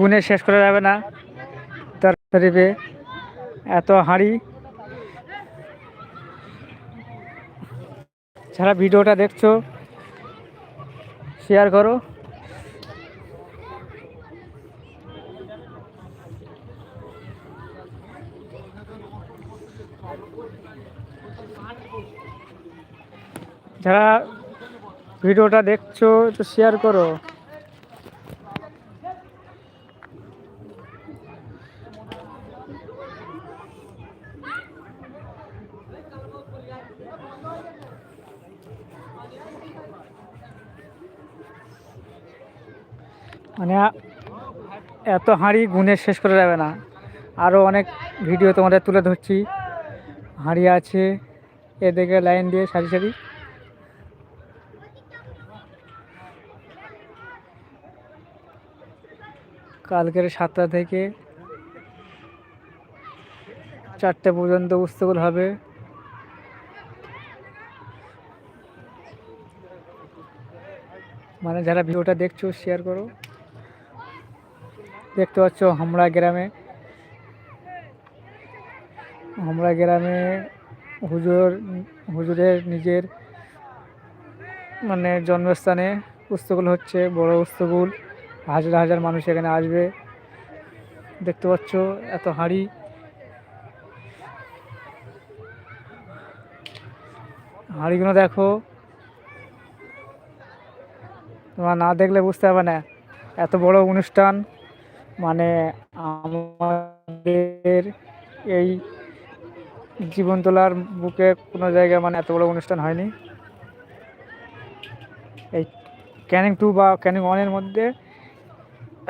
গুনে শেষ করা যাবে না। তার শরীফে এত হাঁড়ি। যারা ভিডিওটা দেখছ শেয়ার করো। যারা ভিডিওটা দেখছ, একটু শেয়ার করো মানে এত হাঁড়ি গুনে শেষ করা যাবে না। আরও অনেক ভিডিও তোমাদের তুলে ধরছি। হাঁড়ি আছে, এদিকে লাইন দিয়ে সারি সারি। কালকের সাতটা থেকে চারটে পর্যন্ত উৎসবল হবে। মানে যারা ভিডিওটা দেখছ শেয়ার করো। দেখতে পাচ্ছ হামড়া গ্রামে। হামড়া গ্রামে হুজুর, হুজুরের নিজের মানে জন্মস্থানে উৎসবগুলো হচ্ছে বড় উৎসবগুল। হাজার হাজার মানুষ এখানে আসবে। দেখতে পাচ্ছ এত হাঁড়ি। হাঁড়িগুলো দেখো। তোমরা না দেখলে বুঝতে পারবে না। এত বড় অনুষ্ঠান। মানে আমাদের এই জীবন তোলার বুকে কোনো জায়গায় মানে এত বড় অনুষ্ঠান হয়নি। এই ক্যানিং টু বা ক্যানিং ওয়ানের মধ্যে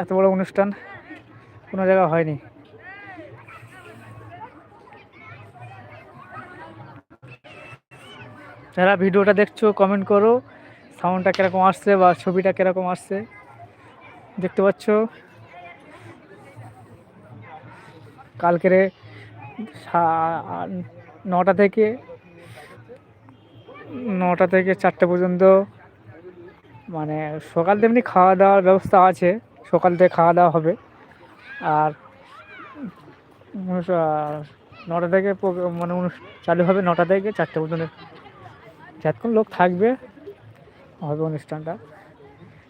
এত বড় অনুষ্ঠান কোনো জায়গায় হয়নি। যারা ভিডিওটা দেখছ কমেন্ট করো সাউন্ডটা কীরকম আসছে বা ছবিটা কীরকম আসছে, দেখতে পাচ্ছ? কালকের নটা থেকে নটা থেকে চারটে পর্যন্ত মানে সকাল তেমনি খাওয়া দাওয়ার ব্যবস্থা আছে, সকাল থেকে খাওয়া দাওয়া হবে। আর নটা থেকে মানে চালু হবে নটা থেকে চারটে পর্যন্ত। যতক্ষণ লোক থাকবে, হবে অনুষ্ঠানটা।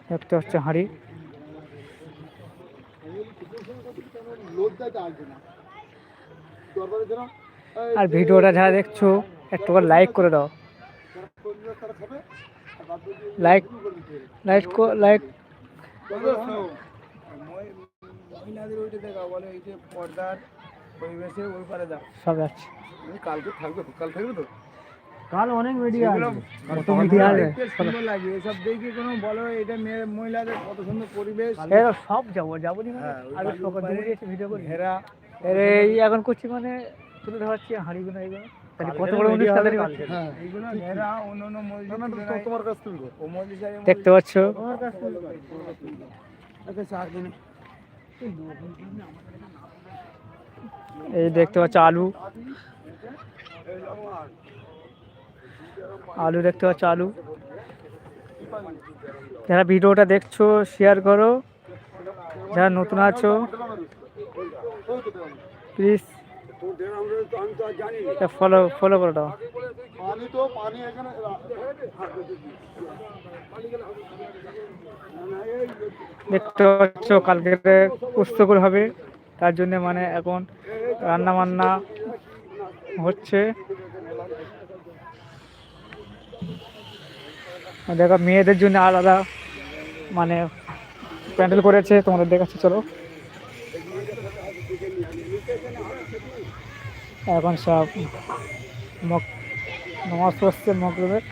দেখতে হচ্ছে হাঁড়ি। আর ভিডিওটা যারা দেখছ একটু করে লাইক করে দাও। লাইক লাইক লাইক মহিলাদের ওইটা দেখা বলে এই যে পর্দার পরিবেশে ওই পারে দাও সব আছে? কালকে থাকবে কাল থাকবে তো কাল অনেক মিডিয়া কত মিডিয়া সুন্দর লাগে। এসব দেখে কোনো বলো এটা মেয়ে মহিলাদের কত সুন্দর পরিবেশ। এরা সব যাব যাব নি মানে? হ্যাঁ, সকাল এসে ভিডিও করি আরে এই এখন করছি মানে তুলে ধরাচ্ছি হাঁড়িগুলো এইগুলো। হ্যাঁ। দেখতে পাচ্ছ? আচ্ছা এই দেখতে পাচ্ছ আলু। আলু দেখতে পাচ্ছ আলু। যারা ভিডিওটা দেখছ শেয়ার করো। যারা নতুন আছো প্লিজ ফলো ফলো করে দাও। পানি তো পানি এখানে দেখতে পাচ্ছ কালকে পুস্তকগুলো হবে। তার জন্য মানে এখন রান্না বান্না হচ্ছে। দেখো মেয়েদের জন্য আলাদা মানে প্যান্ডেল করেছে তোমাদের দেখাচ্ছি চলো। এখন সব মক নমাজ পড়ছে মকরমের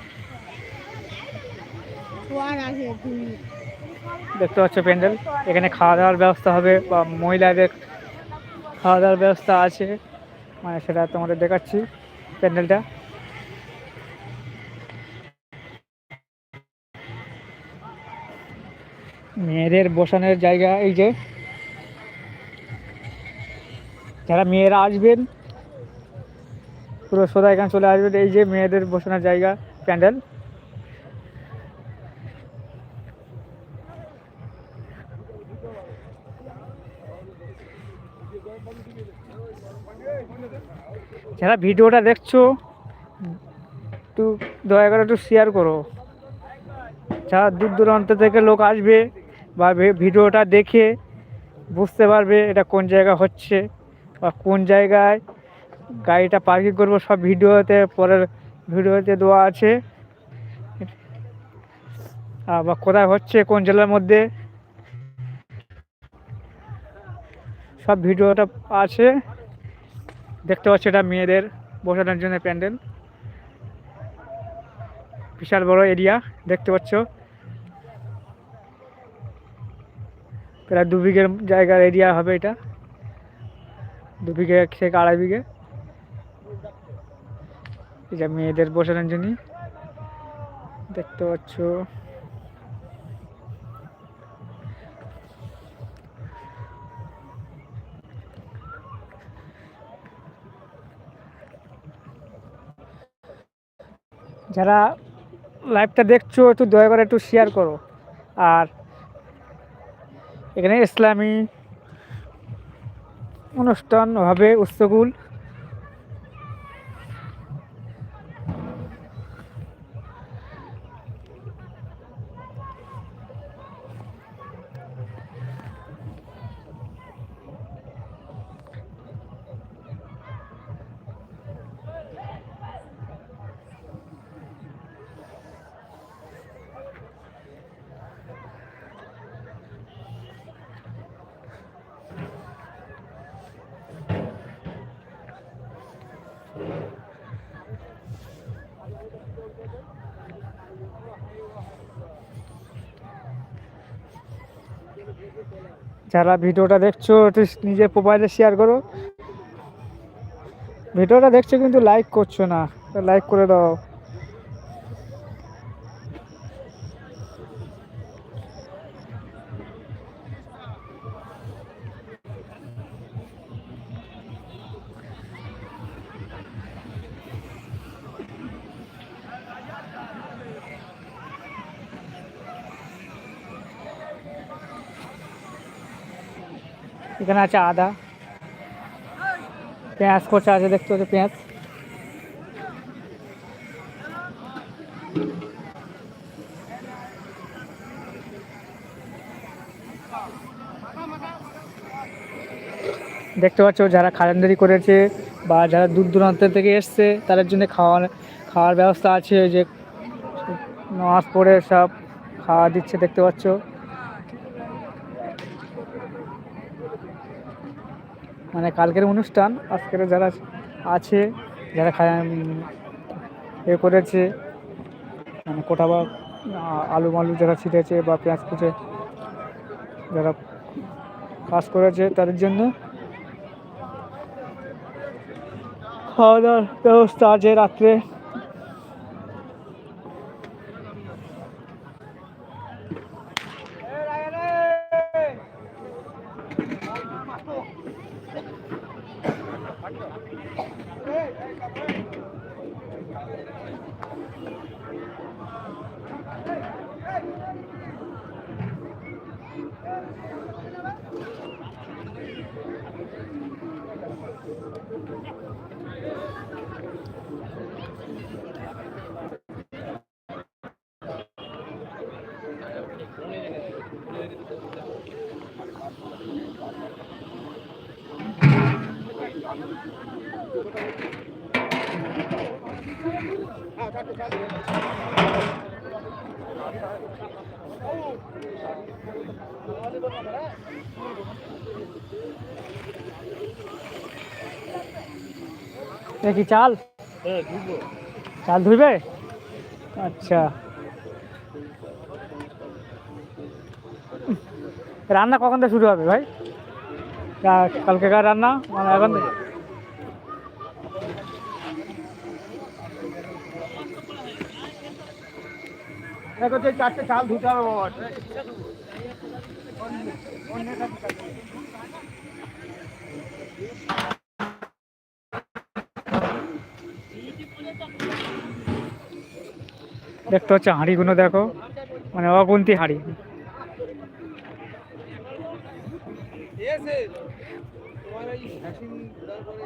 দেখতে পাচ্ছ প্যান্ডেল এখানে খাওয়া দাওয়ার ব্যবস্থা হবে বা মহিলাদের খাওয়া দাওয়ার ব্যবস্থা আছে মানে সেটা তোমাদের দেখাচ্ছি প্যান্ডেলটা। মেয়েদের বসানোর জায়গা এই যে। যারা মেয়েরা আসবেন পুরো সোজা এখানে চলে আসবেন এই যে মেয়েদের বসানোর জায়গা, প্যান্ডেল। যারা ভিডিওটা দেখছ, একটু দয়া করে একটু শেয়ার করো। যারা দূর দূরান্ত থেকে লোক আসবে বা ভিডিওটা দেখে বুঝতে পারবে এটা কোন জায়গা হচ্ছে বা কোন জায়গায় গাড়িটা পার্কিং করব, সব ভিডিওতে, পরের ভিডিওতে দেওয়া আছে। বা কোথায় হচ্ছে, কোন জেলার মধ্যে? সব ভিডিওটা আছে। দেখতে পাচ্ছি এটা মেয়েদের বসানোর জন্য প্যান্ডেল। বিশাল বড় এরিয়া, দেখতে পাচ্ছ। প্রায় দু বিঘের জায়গার এরিয়া হবে এটা। দু বিঘে থেকে আড়াই বিঘে। এটা মেয়েদের বসানোর জন্য দেখতে পাচ্ছ। যারা লাইভটা দেখছ, একটু দয়া করে একটু শেয়ার করো। আর এখানে ইসলামী অনুষ্ঠান হবে উৎসকুল যারা ভিডিওটা দেখছ, একটু নিজের প্রোফাইলে শেয়ার করো। ভিডিওটা দেখছ কিন্তু লাইক করছ না লাইক করে দাও। এখানে আছে আদা। পেঁয়াজ কোচা আছে, দেখতে হচ্ছে পেঁয়াজ। দেখতে পাচ্ছ, যারা খাজানদারি করেছে বা যারা দূর দূরান্ত থেকে এসছে, তাদের জন্য খাওয়ার খাওয়ার ব্যবস্থা আছে যে নামাজ পড়ে সব খাওয়া দিচ্ছে, দেখতে পাচ্ছ। মানে কালকের অনুষ্ঠান, আজকের যারা আছে, যারা খায় এ করেছে মানে কোটা বা আলু মালু যারা ছিটেছে বা পেঁয়াজ কুচে যারা কাজ করেছে, তাদের জন্য খাওয়া দাওয়ার ব্যবস্থা আছে রাত্রে। এ কি চাল? চাল ধুইবে? আচ্ছা। রান্না কখন থেকে শুরু হবে ভাই? কালকেকার রান্না মানে এখন থেকে? দেখো যে চারটে চাল ধুতে হবে বাবা দেখতে হচ্ছে হাঁড়িগুলো দেখো মানে অগুন্তি হাঁড়ি তোমার এই ভ্যাকসিন তারপরে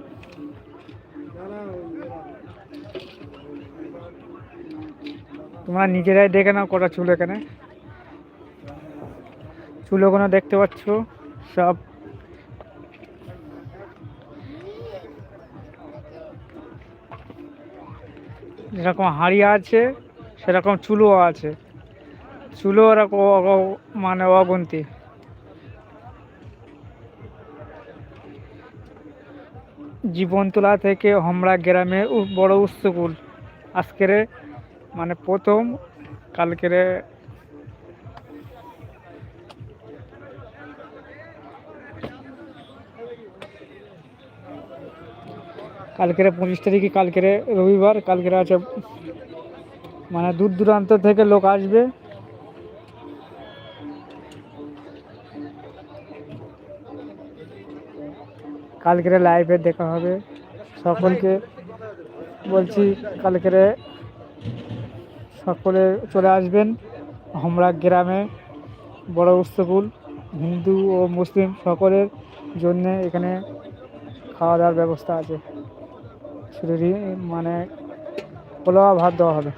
তোমরা নিজেরাই দেখে নাও কটা চুল এখানে। চুল ওখানে দেখতে পাচ্ছ, সব। যেরকম হাড়ি আছে, সেরকম চুলও আছে। চুলও ওরকম অগ- মানে অগন্তি। জীবনতলা থেকে হমরা গ্রামের উ- বড় উৎসকুল। আজকের মানে প্রথম কালকের কালকের পঁচিশ তারিখে কালকের রবিবার কালকের আছে মানে দূর দূরান্ত থেকে লোক আসবে কালকের লাইভে দেখা হবে সকলকে বলছি কালকের সকলে চলে আসবেন। আমরা গ্রামে, বড় উৎসকুল হিন্দু ও মুসলিম সকলের জন্য এখানে খাওয়া দাওয়ার ব্যবস্থা আছে। শুধু মানে পোলাওয়া ভাত দেওয়া হবে।